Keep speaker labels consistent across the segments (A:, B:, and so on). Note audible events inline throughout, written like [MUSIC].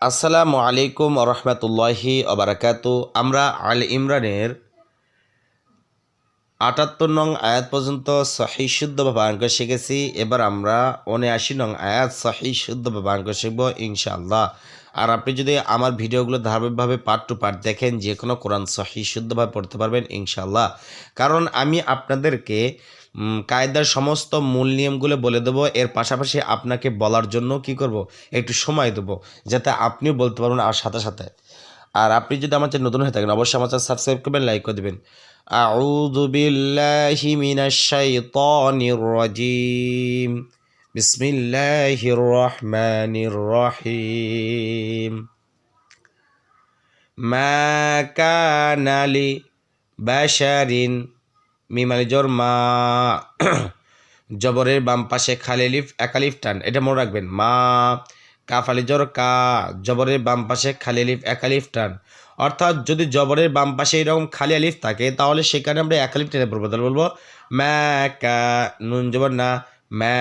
A: আসসালামু আলাইকুম রহমতুল্লাহি অবরাকাত আমরা আল ইমরানের আটাত্তর নং আয়াত পর্যন্ত সহি শুদ্ধভাবে অঙ্ক শিখেছি। এবার আমরা উনআশি নং আয়াত সহি শুদ্ধভাবে অঙ্ক শিখব ইনশাআল্লাহ। আর আপনি যদি আমার ভিডিওগুলো ধারাবাহিকভাবে পার্ট টু পার্ট দেখেন যে কোনো কোরআন সহি শুদ্ধভাবে পড়তে পারবেন ইনশাআল্লাহ। কারণ আমি আপনাদেরকে কায়দার সমস্ত মূল নিয়মগুলো বলে দেবো। এর পাশাপাশি আপনাকে বলার জন্য কি করব? একটু সময় দেবো, যাতে আপনিও বলতে পারবেন আর সাথে সাথে। আর আপনি যদি আমার চেয়ে নতুন হয়ে থাকেন, অবশ্যই আমার চ্যানেল সাবস্ক্রাইব করবেন লাইক করে দেবেন। আউযু মা কানালি বাশারিন মিমালি জোর মা জবরের বাম পাশে খালি লিফ একালিফ টান, এটা মনে রাখবেন। মা কাফালি জোর কা জবরের বাম পাশে খালি লিফ একালিফ টান। অর্থাৎ যদি জবরের বাম পাশে এরকম খালি আলিফ থাকে, তাহলে সেখানে আমরা একালিফ টেনে পড়ব। তাহলে বলব ম্যা কা, নুন জবর না ম্যা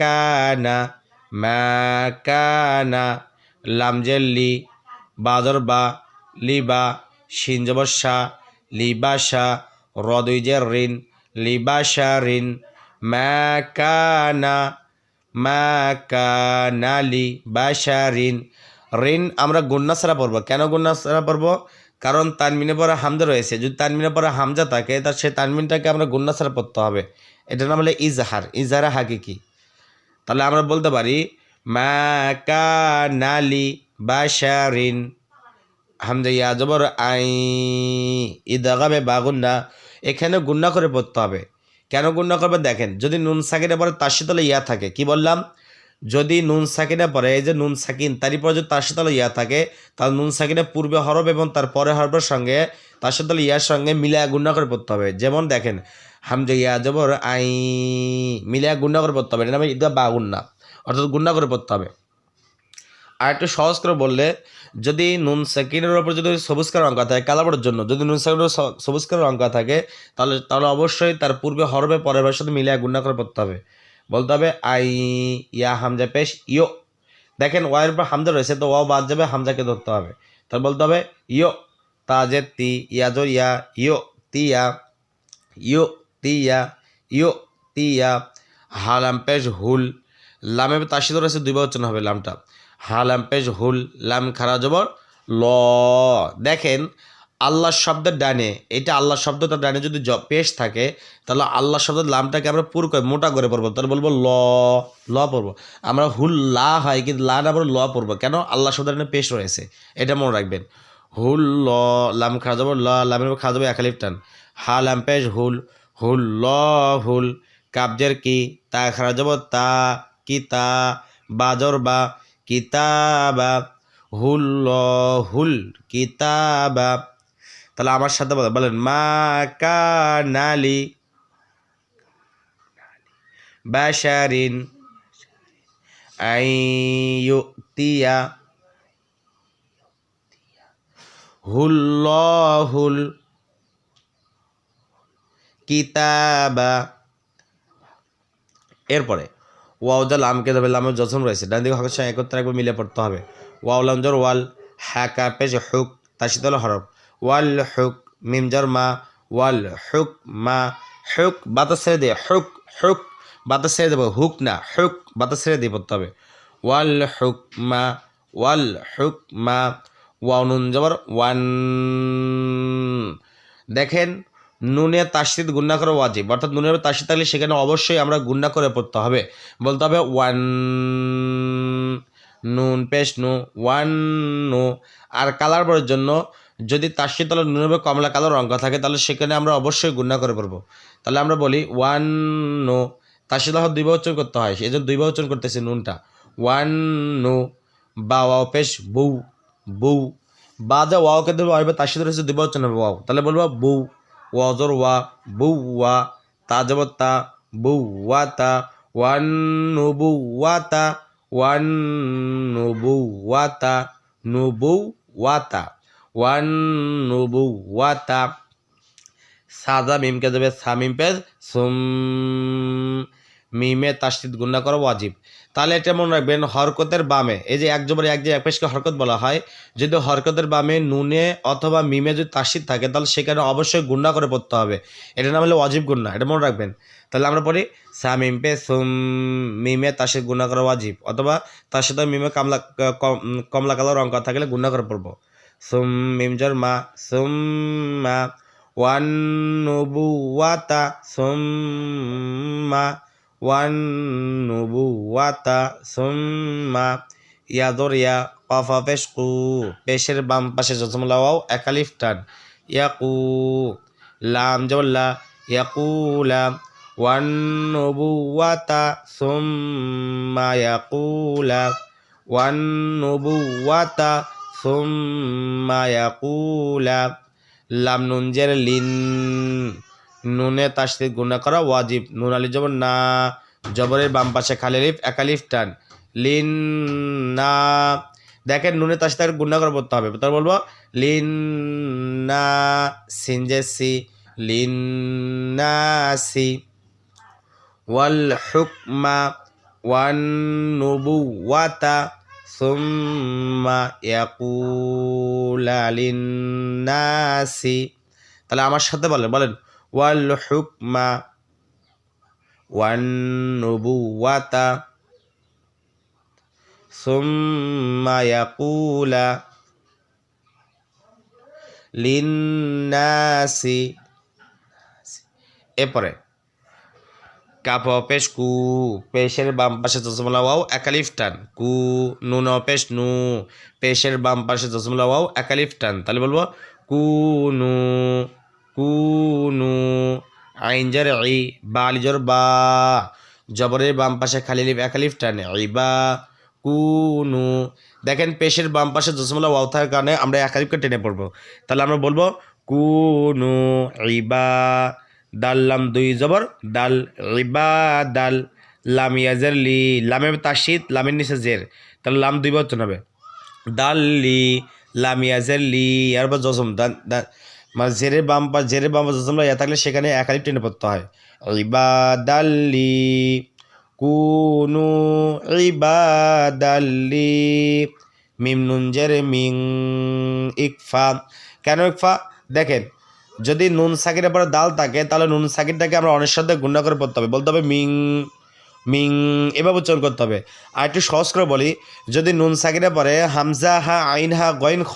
A: কা, না ম্যা কা, না লামজের লি বাদর বা লিবা শিন জবর, সা লিবাসা রদুইজের ঋণ লিবাসা ঋণ ম্যাকানা ম্যাকানা লি বাসা ঋণ ঋণ আমরা গুন্না ছাড়া পড়ব। কেন গুন্না ছাড়া পড়ব? কারণ তানমিনের পরে হামজা রয়েছে। যদি তানমিনের পরে হামজা থাকে তার সেই তানমিনটাকে আমরা গুন্না ছাড়া পড়তে হবে। এটার নাম হলে ইজাহার। ইজাহারা হাকিকি তাহলে আমরা বলতে পারি ম্যাকানালি বাসা ঋণ হামজা ইয়া জবর আই ইদাগাবে বাগুন্না এখানে গুন্না করে পড়তে হবে। কেন গুন্না করবে? দেখেন, যদি নুন সাকিনের পরে তার সাথে ইয়া থাকে। কি বললাম? যদি নুন সাকিনের পরে এই যে নুন সাকিন, তারই পরে যদি তার সাথে ইয়া থাকে, তাহলে নুন সাকিনের পূর্বে হরফ এবং তার পরে হরফের সঙ্গে, তার সাথে ইয়ার সঙ্গে মিলিয়া গুন্না করে পড়তে হবে। যেমন দেখেন, হামজা ইয়া জবর আই মিলিয়া গুন্না করে পড়তে হবে। এটা নামে ঈদগা বা গুন্না। অর্থাৎ গুন্না করে পড়তে হবে। আর একটু সহজ করে বললে, যদি নুন সাকিনের ওপর যদি সবুজ কালার অঙ্ক থাকে, কালাবরের জন্য, যদি নুন সাকিনের সবুজ কালার অঙ্ক থাকে, তাহলে তাহলে অবশ্যই তার পূর্বে হরবে পরের ভাষার সাথে মিলিয়ে গুণা করে পড়তে হবে। বলতে হবে, আই, ইয়া, হামজা, পেশ, ইয়ো। দেখেন, ওয়ের উপর হামজা রয়েছে, তো ওয়াও বাদ যাবে, হামজাকে ধরতে হবে। তাহলে বলতে হবে, ইয়ো তাজে তি ইয়াজর ইয়া, ইয়ো তিয়া ইয়ো তিয়া ইয়ো তিয়া হালাম, পেশ, হুল লামে তার সাথে রয়েছে দুই বচন হবে লামটা। হালাম পেশ, হুল লাম খারা জবর, ল। দেখেন আল্লাহ শব্দের ডানে, এটা আল্লাহ শব্দটা ডানে যদি পেশ থাকে, তাহলে আল্লাহ শব্দের লামটাকে আমরা পুর করে, মোটা করে পড়ব তাহলে বলব ল ল পড়ব। আমরা হুল লা হয়, কিন্তু লা না ল পড়ব। কেন? আল্লাহ শব্দের ডানে পেশ রয়েছে, এটা মনে রাখবেন। হুল, ল, লাম খাওয়া যাব ল, লামের উপর খাওয়া যাবে টান। হা লাম পেশ, হুল হুল, ল, হুল কাবজের কি, তা খারা যাব তা, কি, তা বাজর বা কিতাবা হুল হুল কিতাবা। তাহলে আমার সাথে বলেন বলেন, মা কানালি বাশারিন আইয়ুতিয়া। হুল্লাহুল কিতাবা। এরপরে ওয়াউজা লামকে দেবে লামের জসম রয়েছে। ডান দিকে হকের সঙ্গে একত্রে একবার মিলে পড়তে হবে। ওয়াউ লামজর ওয়াল হ্যাকা পেশ হুক তার হলো হরফ। ওয়াল হুক মিমজর মা। ওয়াল হুক, মা। হুক বাতাস ছেড়ে দিয়ে, হুক হুক বাতাস ছেড়ে দেবো। হুক না, হুক বাতাস ছেড়ে দিয়ে পড়তে হবে। ওয়াল হুক, মা। ওয়াল হুক, মা। ওয়াও নুন জবর, ওয়ান। দেখেন নুনে তাসিদ গুন্না করে ওয়াজিব। অর্থাৎ নুনের তাসিদ থাকলে সেখানে অবশ্যই আমরা গুন্না করে পড়তে হবে। বলতে হবে ওয়ান নুন পেশ নু, ওয়ান নু। আর কালার পরের জন্য যদি তাসিদ তাহলে নুনের কমলা কালার অঙ্ক থাকে, তাহলে সেখানে আমরা অবশ্যই গুন্না করে পড়ব। তাহলে আমরা বলি ওয়ান নো তাসিদ হওয়ার দুই উচ্চারণ করতে হয়। এই জন্য দুই উচ্চারণ করতেছি নুনটা। ওয়ান নু, বা ওয়াও পেশ বউ বউ বা যা ওয়াওকে দেবো সাথে রয়েছে দুই উচ্চারণ হবে ওয়াও। তাহলে বলব বউ ওয়াজর ওয়া বউ ওয়া তা যাব তা বউ ওয়া তা ওয়ান নবু ওয়া তা ওয়ান মিমকে দেবে সামিম পেজ সুম মিমে তাসদিদ গুন্না করা ওয়াজিব। তাহলে এটা মনে রাখবেন হরকতের বামে। এই যে এক জবর এক যে এক পেশকে হরকত বলা হয়, যদি হরকতের বামে নুনে অথবা মিমে যদি তাসিদ থাকে, তাহলে সেখানে অবশ্যই গুন্না করে পড়তে হবে। এটা নাম হলো ওয়াজিব গুন্না এটা মনে রাখবেন। তাহলে আমরা পড়ি সামিম পে সুম মিমে তাসিদ গুন্না করা ওয়াজিব, অথবা তার সাথে মিমে কামলা, কম- কমলা কালো রং করা থাকলে গুন্না করে পড়ব। সুম মিম জর মা, সুম মা, ওয়ান নবুয়াতা সুম্মা ওয়ান নবুয়াতা সুম্মা ইয়া কফা পেশ কু পেশের বাম পাশে জসমলা ওয়াও একালিফ টান। ইয়াকু লাম জবল্লা ইয়াকুলা ওয়ান নবুয়াতা সুম্মা ইয়াকুলা ওয়ান নবুয়াতা সুম্মা ইয়াকুলা লাম। নুন জের লিন নুনে তাসতে গুণা করা ওয়াজিব। নুন আলি জবর, না, জবরের বাম পাশে খালি লিফ একালিফ টান। লিন না দেখেন নুনে তাসতে গুণা করা পড়তে হবে। তার বলব লিন না সিনজেসি লিন না সি। ওয়াল হুকমা, ওয়ান নুবুওয়াতা, সুম্মা ইয়াকুলা লিন্নাসি তাহলে আমার সাথে বলেন বলেন ওয়াল হুকমা ওয়ান নুবুওয়াতা সুম্মা এরপরে কাপ পেশ, কু, পেশের বাম পাশে জসমলা ওয়াও একালিফ টান। কু, নুন পেশ, নু, পেশের বাম পাশে জসমলা ওয়াও একালিফ টান। তাহলে বলব কু, নু কু, নু আইনজার ই বা আলিজর বা। জবরের বাম পাশে খালি লিফ একালিফ টান, ই বা। কুনু। দেখেন পেশের বাম পাশে জসমলা ওয়াও থাকার কারণে আমরা একালিফকে টেনে পড়ব। তাহলে আমরা বলব, কুনু ইবা দাল, লাম, দুই, জবর, দাল রিবা দাল, লাম ইয়াজের লি। লামে তাসিদ লামের নিচে জের। তাহলে লাম দুই বচন হবে। দাল, লি, লাম ইয়াজের লি বা জসম দা- দা- মানে জেরে বাম পা জেরের বাম জসমলা ইয়া থাকলে সেখানে একালিপ টেনে পড়তে হয়। রিবা দাল্লি কুনু ইবাদাল্লি মিম নুন জের মিং ইকফা। কেন ইকফা? দেখেন, যদি নুন সাকিরের পরে দাল থাকে, তাহলে নুন সাকিরটাকে আমরা অনেক সাথে গুণা করে পড়তে হবে। বলতে হবে মিং মিং, এভাবে উচ্চারণ করতে হবে। আর একটু সহজ করে বলি, যদি নুন সাকিরের পরে হামজা, হা, আইন, হা গইন খ,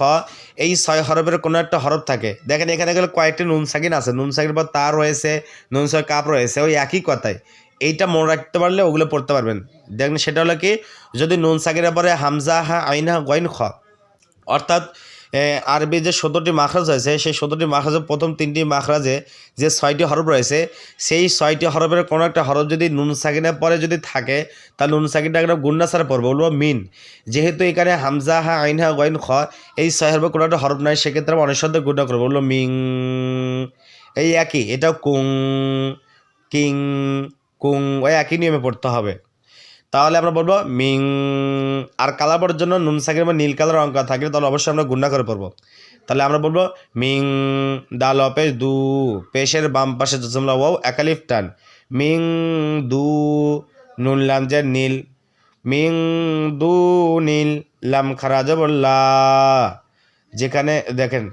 A: এই ছয় হরফের কোনো একটা হরফ থাকে। দেখেন, এখানে গেলে কয়েকটি নুন সাকিন আছে। নুন সাকির পর তার রয়েছে, নুন ছয় কাপ রয়েছে, ওই একই কথাই। এইটা মনে রাখতে পারলে ওগুলো পড়তে পারবেন। দেখেন, সেটা হলো কি, যদি নুন সাকিরের পরে হামজা, হা, আইন, হা গইন খ, অর্থাৎ আরবি যে সতেরোটি মাখরাজ রয়েছে, সেই সতেরোটি মাখরাজের প্রথম তিনটি মাখরাজে যে ছয়টি হরফ রয়েছে, সেই ছয়টি হরফের কোনো একটা হরফ যদি নুন সাকিনের পরে যদি থাকে, তাহলে নুন সাকিনটা একটা গুন্না সারে পড়ব বলব মিন। যেহেতু এখানে হামজা, হা, আইন, হা গইন খ, এই ছয় হরফের কোনো একটা হরফ নাই, সেক্ষেত্রে আমরা অনেক গুন্না করব, বলব মিং। এই একই, এটাও কুং, কিং, কুং, ওই একই নিয়মে পড়তে হবে। তাহলে আমরা বলব মিং, আর কালার পড়ার জন্য নুন সাকির বা নীল কালার অঙ্ক থাকে তাহলে অবশ্যই আমরা গুন্না করে পড়ব। তাহলে আমরা বলব মিং দাল অপেশ দু, পেশের বাম পাশে জসমলা ওয়াও, একালিফ টান। মিং, দু, নুন লাম যে নীল। মিং, দু, নীল, লাম খারাজ বললা যেখানে দেখেন,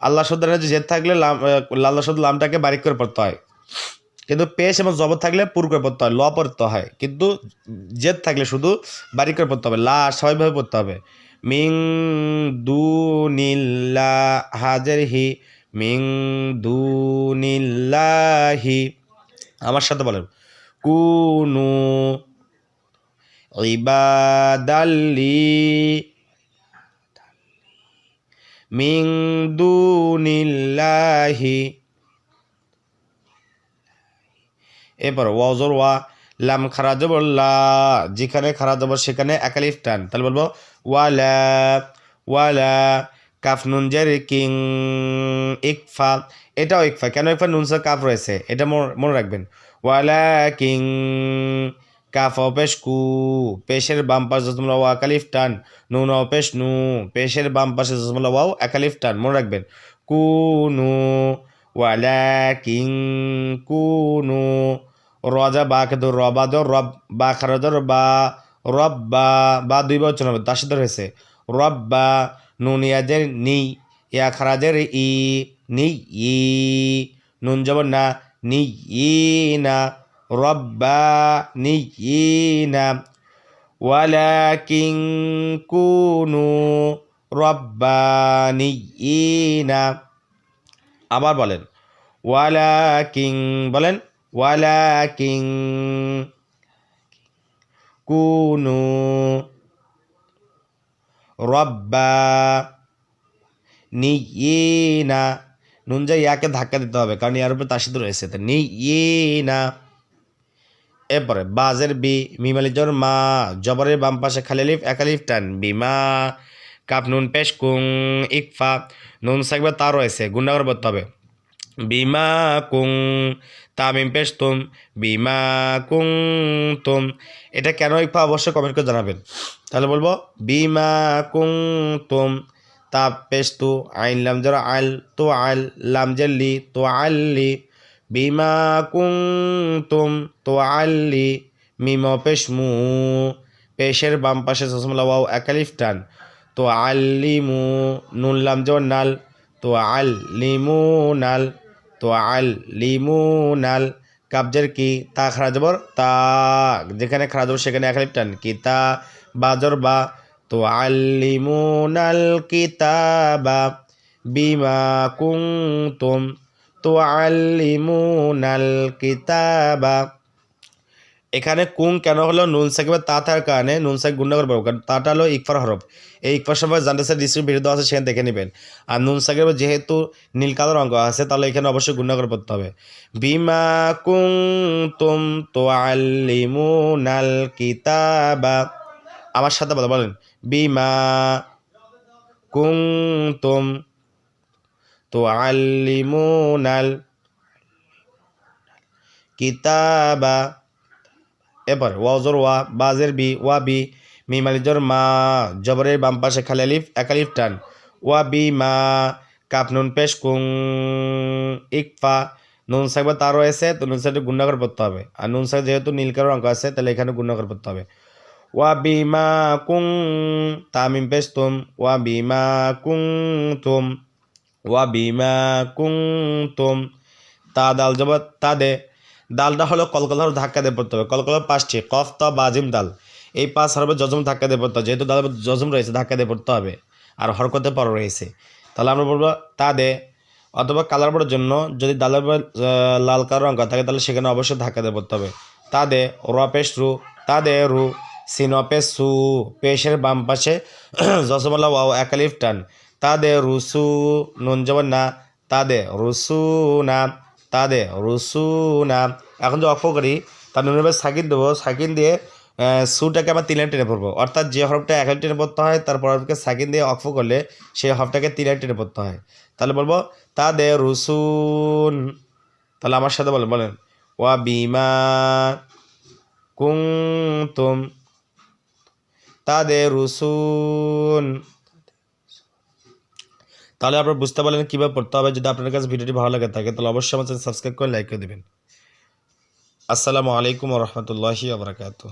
A: আল্লাহ যে জেদ থাকলে লাম আল্লাহ লামটাকে বারিক করে পড়তে হয়। কিন্তু পেশ এবং জবর থাকলে পুর করে পড়তে হয়, ল পড়তে হয়। কিন্তু জেদ থাকলে শুধু বারিক করে পড়তে হবে, লা স্বাভাবিকভাবে পড়তে হবে। মিং দু নীলা হাজের হি মিং দু নীলাহি আমার সাথে বলেন। কুনু ইবাদাল্লি, মিং দু এরপর ওয়াজর ওয়া লাম খারা লা যেখানে খারা জবর সেখানে একালিফ টান। তাহলে বলব, ওয়ালা ওয়ালা, কাফ নুন জের কিং, ইকফা। এটাও ইকফা। কেন ইকফা? নুন সা কাফ রয়েছে। এটা মনে- রাখবেন। ওয়ালা কিং, কাফ অপেশ কু পেশের বাম পাশে জসমলা ওয়া একালিফ টান। নুন অপেশ নু পেশের বাম পাশে জসমলা ওয়াও একালিফ টান। মনে রাখবেন। কুনু, ওয়ালা কিং, কুনু। রজা বা খেদ রবাদ রব বা খারদর বা রব বা বা দুই বচন হবে তার সাথে রয়েছে রব বা নুনিয়াজের নি, ইয়া খারাজের ই, নি ই, নুন যাব না, নি ই না রব্বা নি ই না। ওয়ালাকিং কুনু রব্বানি আবার বলেন ওয়ালাকিং বলেন ওয়ালাকিং কুনু রব্বা নিয়িনা নুন যা ইয়াকে ধাক্কা দিতে হবে, কারণ ইয়ার উপরে তার সাথে রয়েছে। তো নিয়িনা এরপরে, বাজের বি মিমালি জোর, মা, জবরের বাম পাশে খালিলিফ একালিফ টান বিমা কাপ নুন, পেশ, কুং, ইকফা, নুন থাকবে তা রয়েছে গুন্ডাগর করতে হবে। বিমা কুং তামিম পেশ তুম, বিমা কুং তুম। এটা কেন ইকফা অবশ্যই কমেন্ট করে জানাবেন। তাহলে বলব, বিমা কুং তুম, তা পেশ তু, আইন লাম জরা, আল তো, আল লাম জেল্লি তো আল্লি বিমা তুম, তো আল্লি মিম পেশমু পেশের বাম পাশে সসমলা ওয়াও একালিফ টান। তো আল্লিমু নুন লাম যেমন নাল। তো আল্লিমু নাল। তো আল লিমুনাল কাবজের কি? তা খারা জবর? তা যেখানে খারা জবর, সেখানে এক টান। কিতা বাজর বা তো আলিমুন আল কিতা কিতাবা বিমা কুন্তুম। তুআল্লিমুনাল কিতাবা এখানে কুং কেন হলো? নুন সাকিবের তা থাকার কারণে নুন সাকিব গুণ করে কারণ তাটা হলো ইকফার হরফ। এই ইকফার সময় জানতে স্যার ডিস্ট্রিক্ট ভিডিও আছে, সেখানে দেখে নেবেন। আর নুন সাকিবের যেহেতু নীল কালার অঙ্ক আছে, তাহলে এখানে অবশ্যই গুণ করে পড়তে হবে। বিমা কুং তুম তো আল্লিমুনাল কিতাবা। আমার সাথে বলো, বলেন। বিমা কুং তুম তো তুআল্লিমুনাল কিতাবা। এবার ওয়াজর ওয়া বাজের বি, ওয়া বি মিমালিজর মা, জবরের বাম পাশে খালি আলিফ একালিফ টান। ওয়া বি, মা কাপ নুন পেশ, কুং, ইকফা, নুন সাহেব তার রয়েছে তো নুন সাহেব গুণাকার পড়তে হবে। আর নুন সাহেব যেহেতু নীলকার অঙ্ক আছে, তাহলে এখানে গুণাকার পড়তে হবে। ওয়া বিমা কুং, তামিম পেশ তুম। ওয়া বিমা কুং তুম। ওয়া বিমা কুন্তুম তা, দাল জব তা, দে। দালটা হলো কলকলার ধাক্কা দিয়ে পড়তে হবে। কলকলার পাঁচটি, কফ, ত বাজিম দাল এই পাঁচ হরবে জজম ধাক্কা দিয়ে পড়তে হবে। যেহেতু দাল জজম রয়েছে, ধাক্কা দিয়ে পড়তে হবে। আর হরকতে পর রয়েছে। তাহলে আমরা বলব তা দে অথবা কালার পড়ার জন্য যদি উপর লাল কালার অঙ্ক থাকে, তাহলে সেখানে অবশ্যই ধাক্কা দিয়ে পড়তে হবে। তা দে রপেশ রু, তা দে রু সিনপে সু, পেশের বাম পাশে [CLEARS THROAT] জসমল্লা ওয়াও একালিফ টান। তা দে রুসু, নুন না। তাদে রুসু না। তাদে রুসু না এখন যে অফ করি, তার নুনের সাকিন দেবো। সাকিন দিয়ে সুটাকে আবার তিন টেনে পড়ব অর্থাৎ যে হরফটা এক টেনে পড়তে হয় তারপর হরফকে সাকিন দিয়ে অফ করলে সেই হরফটাকে তিন টেনে পড়তে হয়। তাহলে বলব, তাদে, রুসুন। তাহলে আমার সাথে বলেন বলেন, ওয়া বিমা কুন্তুম। তাদে, রুসুন। তাহলে আপনারা বুঝতে পারলেন কীভাবে পড়তে হবে। যদি আপনার কাছে ভিডিওটি ভালো লাগে থাকে, তাহলে অবশ্যই আমার চ্যানেল সাবস্ক্রাইব করে লাইক করে দেবেন। আসসালামু আলাইকুম রহমতুল্লাহি আবরাকাতু